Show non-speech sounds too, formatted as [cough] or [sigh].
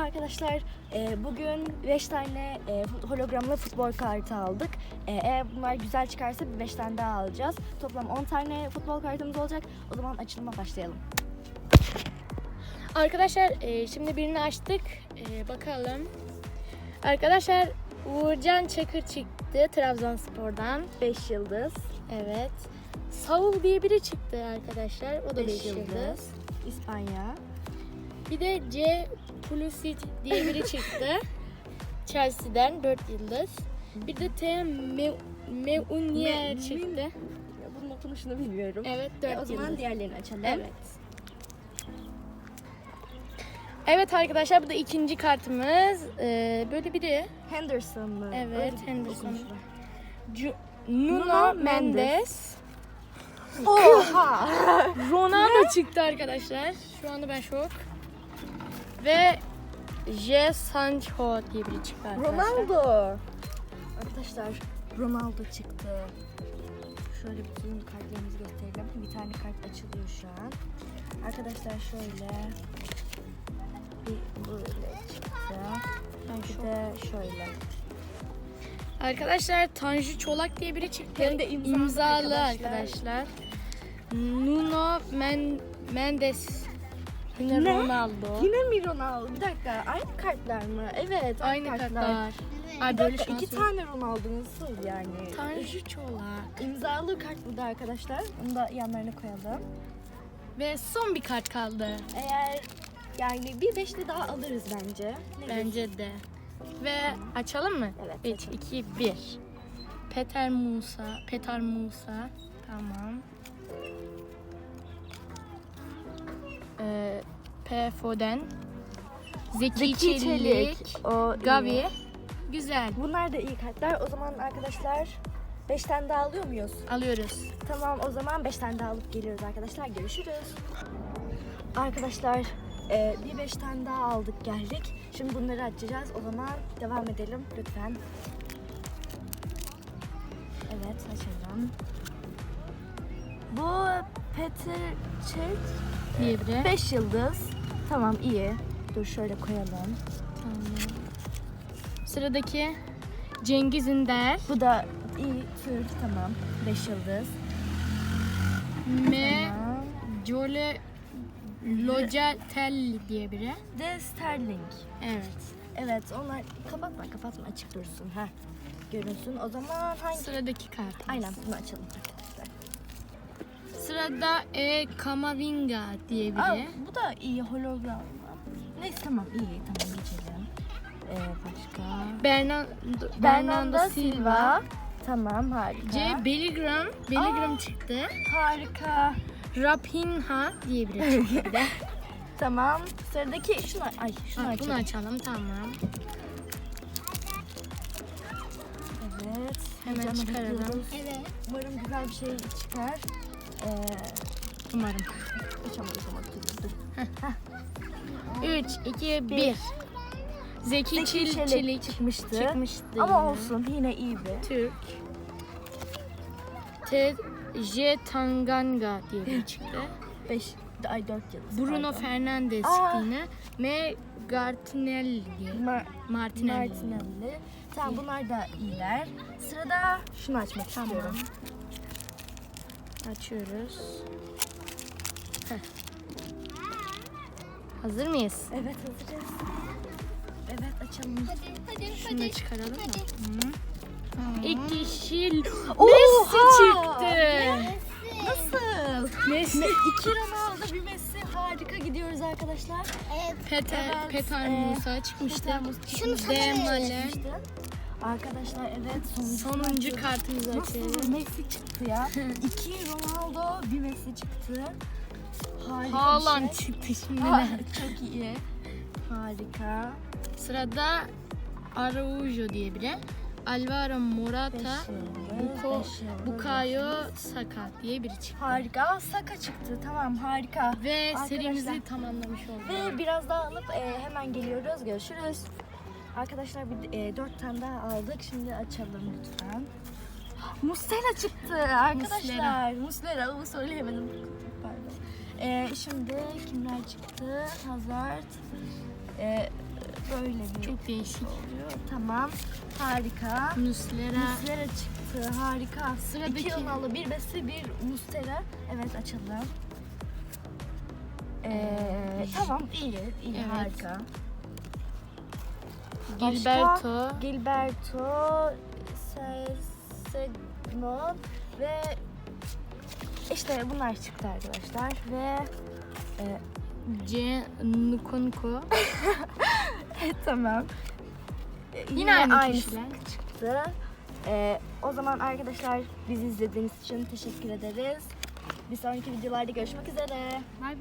arkadaşlar. Ee, bugün 5 tane e, hologramlı futbol kartı aldık. Ee, eğer bunlar güzel çıkarsa 5 tane daha alacağız. Toplam 10 tane futbol kartımız olacak. O zaman açılıma başlayalım. Arkadaşlar e, şimdi birini açtık. E, bakalım. Arkadaşlar Uğurcan Çakır çıktı Trabzonspor'dan. 5 yıldız, Evet. Saul diye biri çıktı arkadaşlar. O da 5 5 yıldız. yıldız, İspanya, Bir de C Pulisic diye biri çıktı. [laughs] Chelsea'den 4 yıldız. Bir de T Me Meunier Me- çıktı. Ya bunun okunuşunu bilmiyorum. Evet E, 4 o zaman yıldız. diğerlerini açalım. Evet. Evet arkadaşlar bu da ikinci kartımız. Ee, böyle biri. Henderson mı? Evet, Öyle bir Henderson. Nuno Nuno Mendes. Oha! [laughs] Ronaldo çıktı arkadaşlar. Şu anda ben şok. Ve J. Sancho diye biri çıktı arkadaşlar. Ronaldo. Arkadaşlar Ronaldo çıktı. Şöyle bütün kartlarımızı gösterelim. Bir tane kart açılıyor şu an. Arkadaşlar şöyle bir böyle çıktı. Bir de şöyle. Arkadaşlar Tanju Çolak diye biri çıktı. Hem de imzalı arkadaşlar. arkadaşlar. Nuno Men Mendes. Yine Ne? Ronaldo. Yine mi Ronaldo? Bir dakika. Aynı kartlar mı? Evet. Aynı kartlar. Ay Bir böyle dakika, şans iki yok. tane Ronaldo nasıl yani? Tanju Çolak. İmzalı kart burada arkadaşlar. Onu da yanlarına koyalım. Ve son bir kart kaldı. Eğer yani bir beşli daha alırız bence. Ne Bence de. Ve açalım mı? Evet, 3, açalım. 2, 1. Peter Musa. Peter Musa. Tamam. P. Foden. Zeki, Zeki Çelik. Çelik. O Gavi. iyi. Güzel. Bunlar da iyi kartlar. O zaman arkadaşlar 5 tane daha alıyor muyuz? Alıyoruz. Tamam o zaman 5 tane daha alıp geliyoruz arkadaşlar. Görüşürüz. Arkadaşlar e, bir 5 tane daha aldık geldik. Şimdi bunları açacağız. O zaman devam edelim lütfen. Evet açalım. Bu Peter biri. 5 yıldız. Tamam iyi. Dur şöyle koyalım. Tamam. Sıradaki Cengiz Ünder. Bu da iyi Türk tamam. 5 yıldız. M. Tamam. Jole diye biri. De Sterling. Evet. Evet onlar kapatma kapatma açık dursun. ha Görünsün. O zaman hangi? Sıradaki kart. Aynen bunu açalım. Sırada E. Kamavinga diye biri. Aa, bu da iyi hologram. Neyse tamam iyi tamam geçelim. Ee, başka. Bernardo, Bernardo Bernardo Silva. Silva. Tamam harika. C. Bellingham. Bellingham Aa. çıktı. Harika. Rapinha diye biri çıktı. [laughs] Tamam. Sıradaki şunu ay şunu Bak, açalım. bunu açalım tamam. Evet. Hemen çıkaralım. Evet. Umarım güzel bir şey çıkar. Ee, Umarım. dur, dur. 3, 2, 1. Bir. Zeki, Zeki Çelik, Çelik Çelik çıkmıştı. çıkmıştı. Ama olsun yine iyi bir. Türk. T. J. Tanganga diye biri çıktı. 5 ay 4 yıldız. Bruno pardon. Fernandes Aa. yine. M. Gartinelli. Ma- Martinelli. Martinelli. Tamam bunlar da iyiler. Sırada şunu açmak Tamam. istiyorum. Açıyoruz. Heh. Hazır mıyız? Evet hazırız. Evet açalım. Şunu da çıkaralım? Hı. İlk kişi Oha! Messi çıktı. Nasıl? Messi. Me- iki Ronaldo bir Messi harika gidiyoruz arkadaşlar. Peter, Evet, Peter e, Musa çıkmıştı. Peter Musa Şunu. Dembele. Arkadaşlar evet sonuncu, Sonuncu kartımızı Nasıl açıyoruz. Messi çıktı ya? [laughs] İki Ronaldo bir Messi çıktı. Harika Haaland şey. çıktı şimdi Ha, de. çok iyi. Harika. Sırada Araujo diye biri. Alvaro Morata, Buko, Bukayo Saka diye biri çıktı. Harika. Saka çıktı. Tamam harika. Ve Arkadaşlar. serimizi tamamlamış olduk. Ve biraz daha alıp e, hemen geliyoruz. Görüşürüz. Arkadaşlar bir e, dört tane daha aldık. Şimdi açalım lütfen. Mustela çıktı arkadaşlar. Mustela. Ama söyleyemedim. Pardon. E, şimdi kimler çıktı? Hazard. E, böyle bir Çok değişik. oluyor. Tamam. Harika. Muslera. Muslera çıktı. Harika. Sıradaki- İki yonalı bir besi bir mustera. Evet açalım. Ee, tamam iyi. iyi Evet. harika. Gilberto. Gilberto, Segnon ve işte bunlar çıktı arkadaşlar ve e, C. Nkunku. [laughs] tamam. E, Yine aynı kişiler. çıktı. E, o zaman arkadaşlar bizi izlediğiniz için teşekkür ederiz. Bir sonraki videolarda görüşmek üzere. Bay bay.